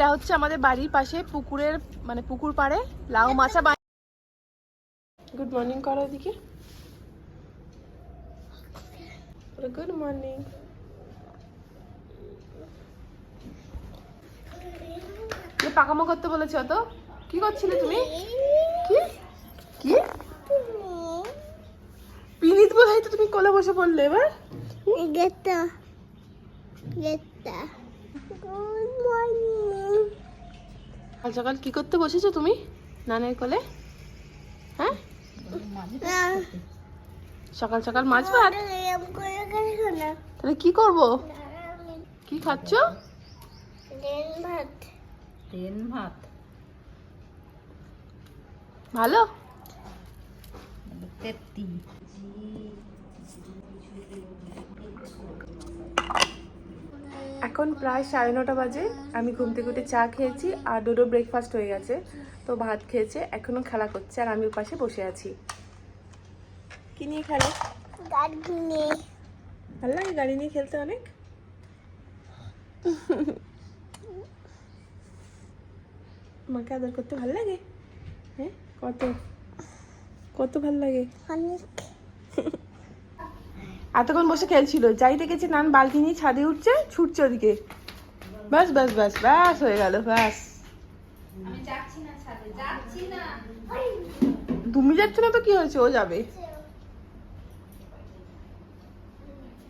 এটা হচ্ছে আমাদের বাড়ির পাশে পুকুরের মানে পুকুর পাড়ে লাউ মাছা গুড মর্নিং করো এদিকে। গুড মর্নিং পাকামো করতে বলেছ তো? কি করছিলে তুমি? কি? কি? পিনিত বলে তো তুমি কোলে বসে পড়লে এবার। গেটা গেটা গুড মর্নিং সকাল সকাল কি করতে বসেছো তুমি? নানের কোলে? হ্যাঁ? সকাল সকাল মাছ ভাত? তাহলে কি করব? কি খাচ্ছ? ভাত ভাত। ভালো? তেত্তি। এখন প্রায় সাড়ে নটা বাজে। আমি ঘুম থেকে উঠে চা খেয়েছি আর ডোডো ব্রেকফাস্ট হয়ে গেছে। তো ভাত খেয়েছে এখনও খেলা করছে আর আমি পাশে বসে আছি। কি নিয়ে খেলো? ভালো লাগে গাড়ি নিয়ে খেলতে অনেক? মাকে আদর করতে ভালো লাগে? হ্যাঁ? কত? কত ভালো লাগে? অনেক। এতক্ষণ বসে খেলছিল। যাই দেখেছে নান বালতি নিয়ে ছাদে উঠছে ছুটছে ওদিকে। ব্যাস ব্যাস ব্যাস ব্যাস হয়ে গেল ব্যাস তুমি যাচ্ছ না তো কি হয়েছে? ও যাবে।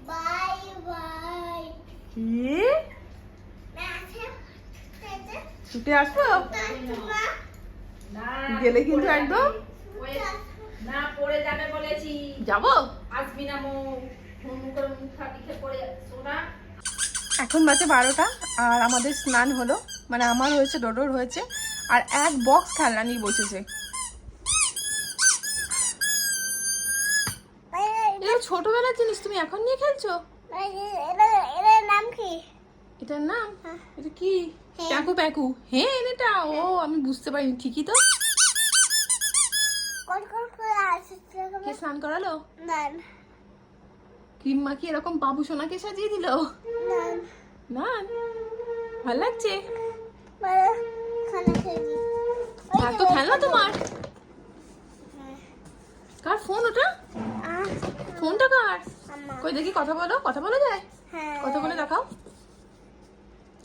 Bye bye. কি? ছুটে আসো। গেলে কিন্তু একদম না পড়ে যাবে বলেছি। যাব? মুখ পড়ে সোনা। এখন বাজে বারোটা আর আমাদের স্নান হলো মানে আমার হয়েছে ডোডোর হয়েছে আর এক বক্স খেলনা নিয়ে বসেছে। ছোটবেলার জিনিস তুমি এখন নিয়ে খেলছো? নাম কি? এটার নাম এটা কি? প্যাকু প্যাকু। হ্যাঁ এটা ও আমি বুঝতে পারিনি ঠিকই তো কোন কোন করে আছে কে স্নান করালো? না ক্রিম মাখি এরকম বাবু সোনাকে সাজিয়ে দিল? না না ভালো লাগছে? খেয়ে এত খেলনা তোমার? কার ফোন ওটা? ফোনটা কার? কই দেখি কথা বলো কথা বলা যায়? হ্যাঁ। কথা বলে দেখাও।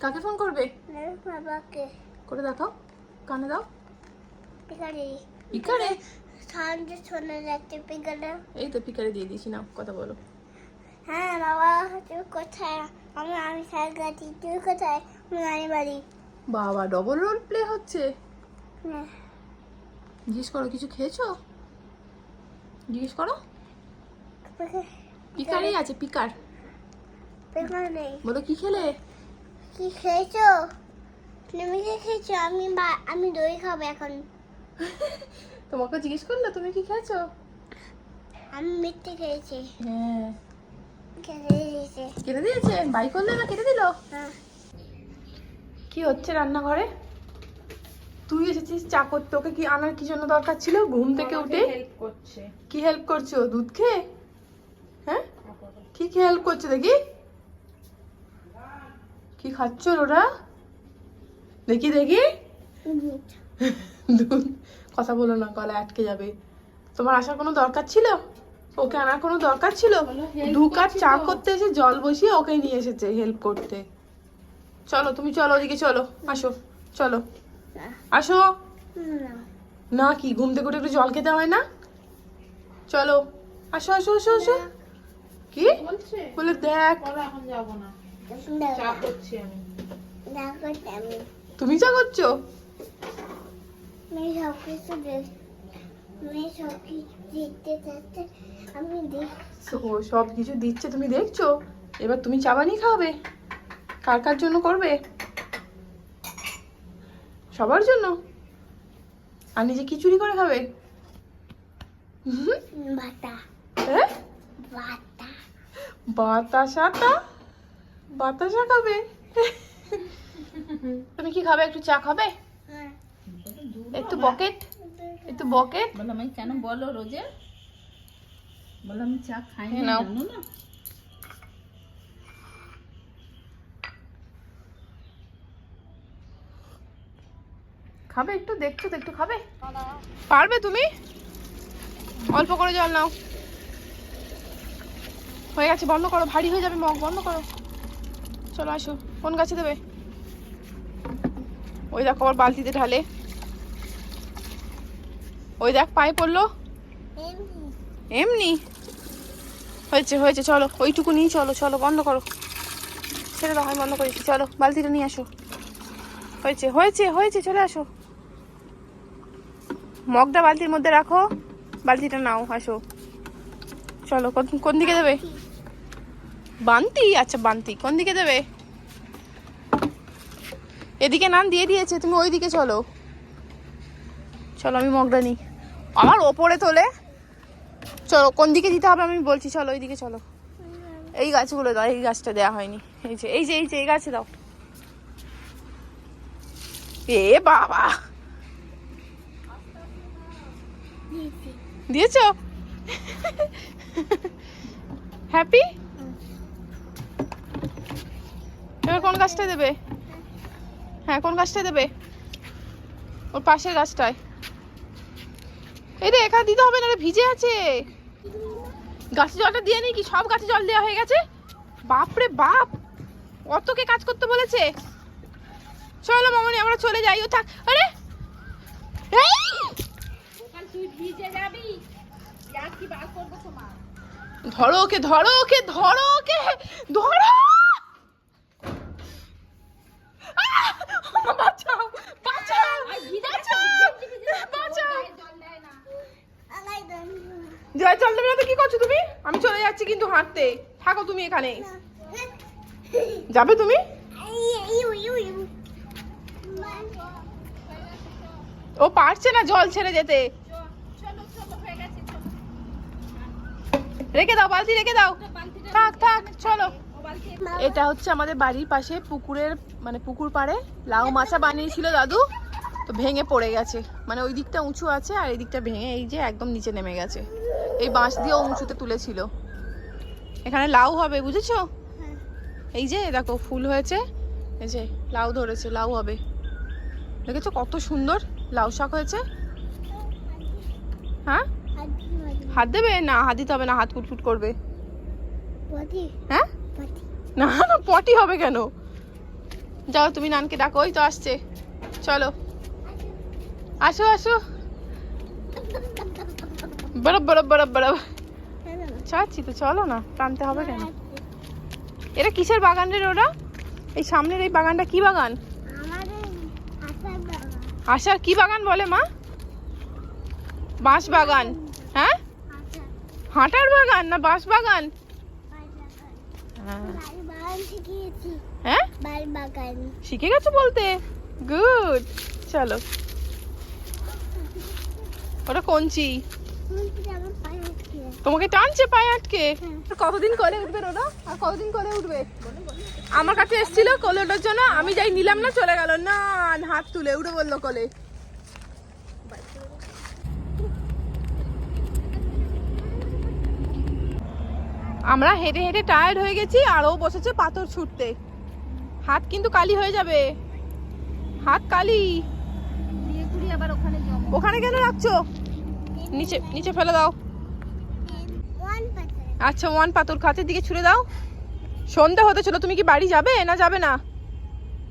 কাকে ফোন করবে? বাবাকে। করে দেখাও। কানে দাও। পিকারি পিকারে সাউন্ড শোনা যাচ্ছে পিকারে এই তো পিকারে দিয়ে দিয়েছি নাও কথা বলো। হ্যাঁ বাবা তুই কোথায়? আমি আমি স্যার গাছি তুই কোথায়? আমি নানি বাড়ি বাবা ডবল রোল প্লে হচ্ছে। হ্যাঁ। জিজ্ঞেস করো কিছু খেয়েছো? জিজ্ঞেস করো। পিকারেই আছে পিকার। পিকার নেই। বলো কি খেলে? কি খেয়েছো? তুমি কি খেয়েছো? আমি আমি দই খাব এখন। তোমাকে জিজ্ঞেস করল তুমি কি খেয়েছো? আমি মিথ্যে খেয়েছি। হ্যাঁ। কেটে দিয়েছে? বাই করলে না কেটে দিল? হ্যাঁ। কি হচ্ছে রান্নাঘরে? তুই এসেছিস চা করতে ওকে কি আনার কি জন্য দরকার ছিল? ঘুম থেকে উঠে? হেল্প কি হেল্প করছ? দুধ খেয়ে? হ্যাঁ? কি কি হেল্প করছ দেখি? কি খাচ্ছ ওরা? দেখি দেখি। দুধ কথা বলো না গলা আটকে যাবে। তোমার আসার কোনো দরকার ছিল? ওকে আনার কোনো দরকার ছিল? দু কাপ চা করতে এসে জল বসিয়ে ওকে নিয়ে এসেছে হেল্প করতে। চলো তুমি চলো ওদিকে চলো আসো চলো। আসো। না কি ঘুম থেকে উঠে একটু জল খেতে হয় না? চলো আসো আসো আসো আসো। কি? বলে দেখ। বলো এখন যাব না। চা করছি আমি। দেখো আমি। তুমি চা করছ? আমি সব কিছু আমি সব কিছু দেখতে থাকতে আমি দেখ ও সব কিছু দিচ্ছে তুমি দেখছ? এবার তুমি চা বানিয়ে খাওয়াবে? কার কার জন্য করবে? সবার জন্য? আর নিজে কি চুরি করে খাবে? বাতা হ্যাঁ? বাতা বাতাসাটা বাতাসা খাবে? তুমি কি খাবে? একটু চা খাবে? একটু বকেট একটু বকেট। বললাম আমি কেন বলো রোজে? বললাম আমি চা খাই। না খাবে একটু দেখছ তো একটু খাবে? পারবে তুমি? অল্প করে জল নাও। হয়ে গেছে বন্ধ করো ভারী হয়ে যাবে মগ বন্ধ করো। চলো আসো কোন গাছে দেবে? ওই দেখো আবার বালতিতে ঢালে। ওই দেখ পায়ে পড়ল। এমনি। হয়েছে হয়েছে চলো ওইটুকু নিয়ে চলো চলো বন্ধ করো। ছেড়ে দাও আমি বন্ধ করেছি চলো বালতিটা নিয়ে আসো। হয়েছে হয়েছে হয়েছে চলে আসো। মগটা বালতির মধ্যে রাখো বালতিটা নাও আসো। চলো কোন কোন দিকে দেবে? বান্তি? আচ্ছা বান্তি কোন দিকে দেবে? এদিকে নান দিয়ে দিয়েছে তুমি ওই দিকে চলো। চলো আমি মগটা নিই। আমার ওপরে তোলে। চলো, কোন দিকে দিতে হবে আমি বলছি, চলো ওই দিকে চলো। এই গাছগুলো দাও, এই গাছটা দেওয়া হয়নি। এই যে এই যে এই যে, এই গাছে দাও। এ বাবা! দিয়েছ? হ্যাপি? এবার কোন গাছটা দেবে? হ্যাঁ কোন গাছটা দেবে? ওর পাশের গাছটায়। এই রে একা দিতে হবে না রে ভিজে আছে। গাছে জলটা দিয়ে নি কি সব গাছে জল দেওয়া হয়ে গেছে? বাপ রে বাপ কত কে কাজ করতে বলেছে? চলো মামনি আমরা চলে যাই ও থাক। আরে! ধরো ওকে ধরো ওকে ধরো ওকে ধরো! বাঁচাও আর ভিজে বাঁচাও গেছে, ভিজে ভিজে বাঁচাও গায়ে জল দেয় না আলাই দাম জয় চল দেবে তো? কি করছ তুমি? আমি চলে যাচ্ছি কিন্তু হাঁটতে। থাকো তুমি এখানে। যাবে তুমি? ও পারছে না জল ছেড়ে যেতে। রেখে দাও, বালতি রেখে দাও। থাক থাক, চলো। এটা হচ্ছে আমাদের বাড়ির পাশে পুকুরের মানে পুকুর পাড়ে। লাউ মাছা বানিয়েছিল দাদু। তো ভেঙে পড়ে গেছে। মানে ওই দিকটা উঁচু আছে আর এই দিকটা ভেঙে এই যে একদম নিচে নেমে গেছে। এই বাঁশ দিয়ে উঁচুতে তুলেছিল। এখানে লাউ হবে বুঝেছ? এই যে দেখো ফুল হয়েছে। এই যে লাউ ধরেছে লাউ হবে। দেখেছ কত সুন্দর লাউ শাক হয়েছে? হ্যাঁ? হাত দেবে? না হাত দিতে হবে না হাত ফুটফুট করবে। হ্যাঁ? না না পটি হবে কেন? যাও তুমি নানকে ডাকো ওই তো আসছে। চলো। আসো আসো। বরফ বরফ বরফ বরফ চাচ্ছি তো চলো না টানতে হবে কেন? এটা কিসের বাগান রে ওরা এই সামনের এই বাগানটা কি বাগান? আশার কি বাগান বলে মা? বাঁশ বাগান হ্যাঁ? হাঁটার বাগান না বাঁশ বাগান? হ্যাঁ। হ্যাঁ? শিখে গেছো বলতে? গুড চলো। ওটা আটকে তোমাকে টানছে পায়ে আটকে। হ্যাঁ। কতদিন কোলে উঠবে ওরা আর কতদিন কোলে উঠবে? আমার কাছে এসেছিল কোলে ওঠার জন্য আমি যাই নিলাম না চলে গেল। না হাত তুলে উঠে বলল কোলে। আমরা হেঁটে হেঁটে টায়ার্ড হয়ে গেছি আর ও বসেছে পাথর ছুটতে। হাত কিন্তু কালি হয়ে যাবে। হাত কালি। আবার ওখানে ওখানে কেন রাখছো? নিচে নিচে ফেলে দাও। আচ্ছা ওয়ান পাথর খাতের দিকে ছুড়ে দাও। সন্ধে হতে চলো, তুমি কি বাড়ি যাবে না যাবে না?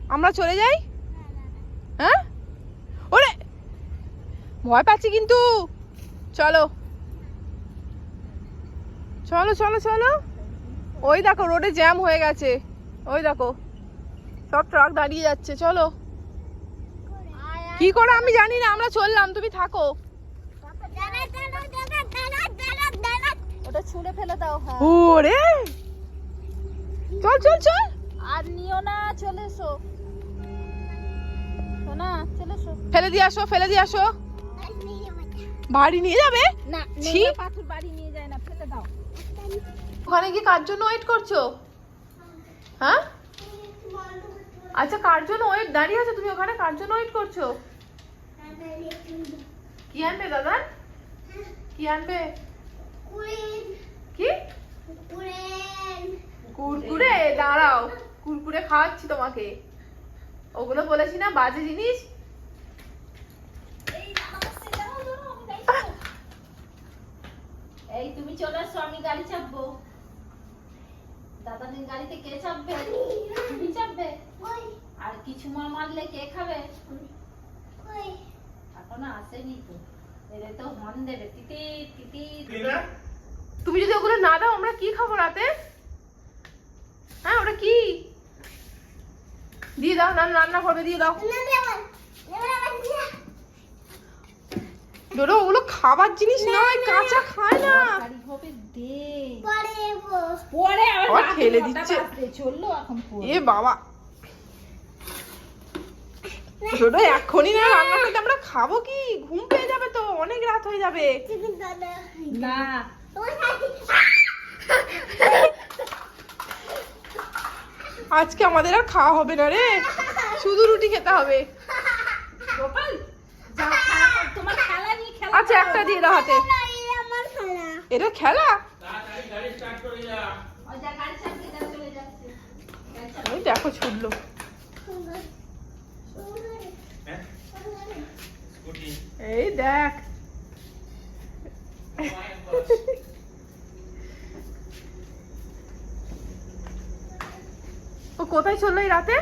আমরা চলে যাই? হ্যাঁ? ওরে! ভয় পাচ্ছি কিন্তু। চলো। চলো চলো চলো। ওই দেখো, রোডে জ্যাম হয়ে গেছে। ওই দেখো, সব ট্রাক দাঁড়িয়ে যাচ্ছে। চলো। কি করে আমি জানি না, আমরা চললাম, তুমি থাকো। ছুঁড়ে ফেলে দাও হ্যাঁ। ওরে! চল চল চল। আর নিও না চলে এসো। না চলে এসো। ফেলে দিয়ে আসো ফেলে দিয়ে আসো। বাড়ি নিয়ে যাবে? না ছি। পাথর বাড়ি নিয়ে যায় না ফেলে দাও। ওখানে কি কার জন্য ওয়েট করছ? হ্যাঁ? আচ্ছা কার জন্য ওয়েট দাঁড়িয়ে আছো তুমি ওখানে কার জন্য ওয়েট করছ? কি আনবে দাদা? কি আনবে? কুরকুরে। দাঁড়াও কুরকুরে খাওয়াচ্ছি তোমাকে। ওগুলো বলেছি না বাজে জিনিস। দাদা দিন গাড়িতে কে চাপবে? তুমি আর কিছু মা মারলে কে খাবে? এখনও আসেনি তো। এলে তো হন দেবে। তিতি তিতি তুমি যদি ওগুলো না দাও আমরা কি খাব রাতে? হ্যাঁ ওটা কি? দিয়ে দাও না রান্না করবে দিয়ে দাও। ডোডো ওগুলো খাবার জিনিস নয় কাঁচা খায় না। গাড়ি হবে দে। পরে বস আবার ঠেলে দিচ্ছে। চলল এখন এ বাবা। ডোডো এক্ষুনি না রান্না করতে আমরা খাব কি? ঘুম পেয়ে যাবে তো অনেক রাত হয়ে যাবে। না আজকে আমাদের আর খাওয়া হবে না রে। শুধু রুটি খেতে হবে। আচ্ছা একটা দিয়ে দাও হাতে। এটা খেলা? ওই দেখো ছুটলো। সুন্দর সুন্দর এই দেখ। ও কোথায় চলল এই রাতে?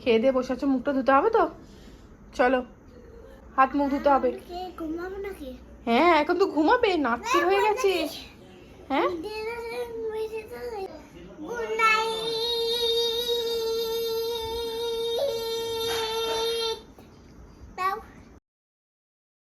খেয়ে দিয়ে বসে আছো মুখটা ধুতে হবে তো? চলো হাত মুখ ধুতে হবে। কে ঘুমাবো নাকি? হ্যাঁ এখন তো ঘুমাবে নাচতে হয়ে গেছে। হ্যাঁ? Good night